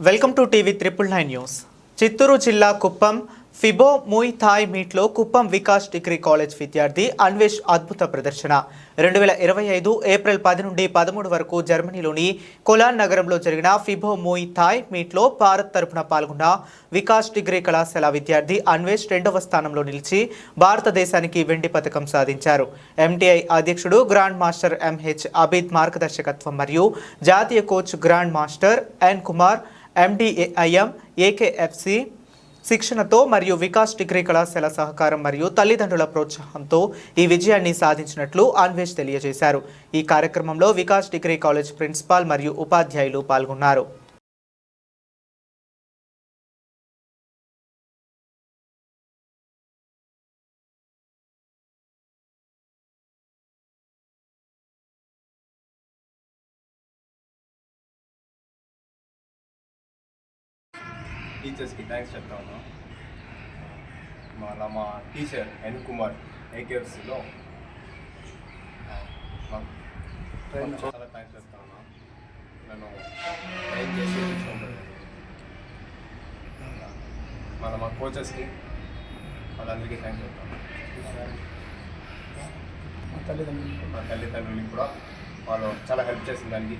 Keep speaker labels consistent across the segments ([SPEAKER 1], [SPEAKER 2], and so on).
[SPEAKER 1] Welcome to TV triple nine news. Chittoor జిల్లా Kuppam ఫిబో ముయ్ Thai మీట్లో Kuppam Vikas degree college విద్యార్థి అన్వేష్ అద్భుత ప్రదర్శన. రెండు వేల ఇరవై ఐదు ఏప్రిల్ పది నుండి పదమూడు వరకు జర్మనీలోని కొలాన్ నగరంలో జరిగిన ఫిబో ముయ్ థాయ్ మీట్లో భారత్ తరపున పాల్గొన్న వికాస్ డిగ్రీ కళాశాల విద్యార్థి అన్వేష్ రెండవ స్థానంలో నిలిచి భారతదేశానికి వెండి పథకం సాధించారు. ఎంటీఐ అధ్యక్షుడు గ్రాండ్ మాస్టర్ ఎంహెచ్ అబిద్ మార్గదర్శకత్వం మరియు జాతీయ coach grand master N Kumar MDAIM AKFC శిక్షణతో మరియు వికాస్ డిగ్రీ కళాశాల సహకారం మరియు తల్లిదండ్రుల ప్రోత్సాహంతో ఈ విజయాన్ని సాధించినట్లు అన్వేష్ తెలియజేశారు. ఈ కార్యక్రమంలో వికాస్ డిగ్రీ కాలేజ్ ప్రిన్సిపాల్ మరియు ఉపాధ్యాయులు పాల్గొన్నారు.
[SPEAKER 2] టీచర్స్కి థ్యాంక్స్ చెప్తా ఉన్నాం. మా టీచర్ ఎన్ కుమార్ ఏకేఎఫ్సిలో చాలా థ్యాంక్స్ చెప్తా ఉన్నాం. నన్ను ట్రైన్ చేసి మళ్ళీ మా కోచెస్కి వాళ్ళందరికీ థ్యాంక్స్ చెప్తాను మా తల్లిదండ్రులకి. కూడా వాళ్ళు చాలా హెల్ప్ చేసిన దానికి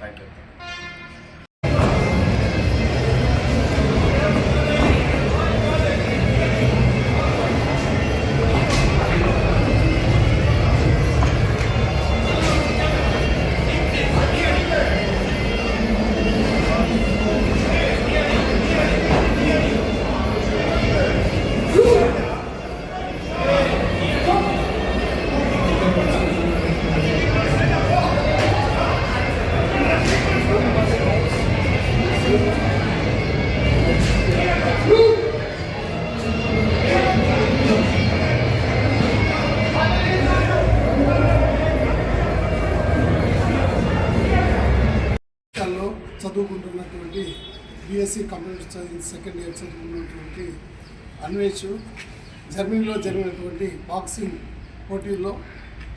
[SPEAKER 2] థ్యాంక్స్ చెప్తాను
[SPEAKER 3] చదువుకుంటున్నటువంటి BSc computer science second year చదువుకున్నటువంటి అన్వేష్ జర్మనీలో జరిగినటువంటి బాక్సింగ్ పోటీల్లో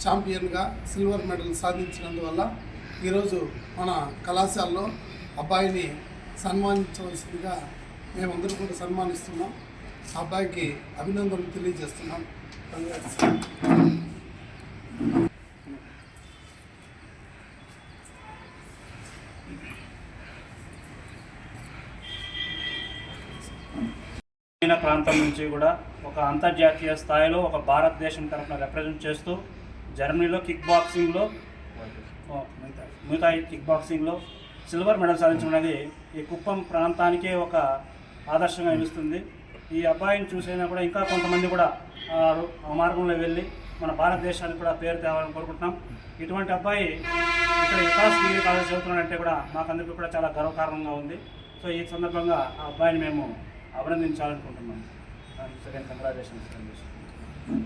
[SPEAKER 3] ఛాంపియన్గా సిల్వర్ మెడల్ సాధించినందువల్ల ఈరోజు మన కళాశాలలో అబ్బాయిని సన్మానించవలసిందిగా మేమందరూ కూడా సన్మానిస్తున్నాం. ఆ అబ్బాయికి అభినందనలు తెలియజేస్తున్నాం. కంగ్రాట్స్
[SPEAKER 4] గ్రామీణ ప్రాంతం నుంచి కూడా ఒక అంతర్జాతీయ స్థాయిలో ఒక భారతదేశం తరఫున రిప్రజెంట్ చేస్తూ జర్మనీలో కిక్ బాక్సింగ్లో మిగతా కిక్ బాక్సింగ్లో సిల్వర్ మెడల్ సాధించడం అనేది ఈ కుప్పం ప్రాంతానికే ఒక ఆదర్శంగా నిలుస్తుంది. ఈ అబ్బాయిని చూసైనా కూడా ఇంకా కొంతమంది కూడా ఆ మార్గంలో వెళ్ళి మన భారతదేశానికి కూడా పేరు తేవాలని కోరుకుంటున్నాం. ఇటువంటి అబ్బాయి ఇక్కడ వికాస్ డిగ్రీ కాలేజ్ చదువుతున్నాడంటే కూడా మాకందరికీ కూడా చాలా గర్వకారణంగా ఉంది. సో ఈ సందర్భంగా ఆ అబ్బాయిని మేము అభినందించాలనుకుంటున్నాను సెకండ్ కంగ్రాచులేషన్స్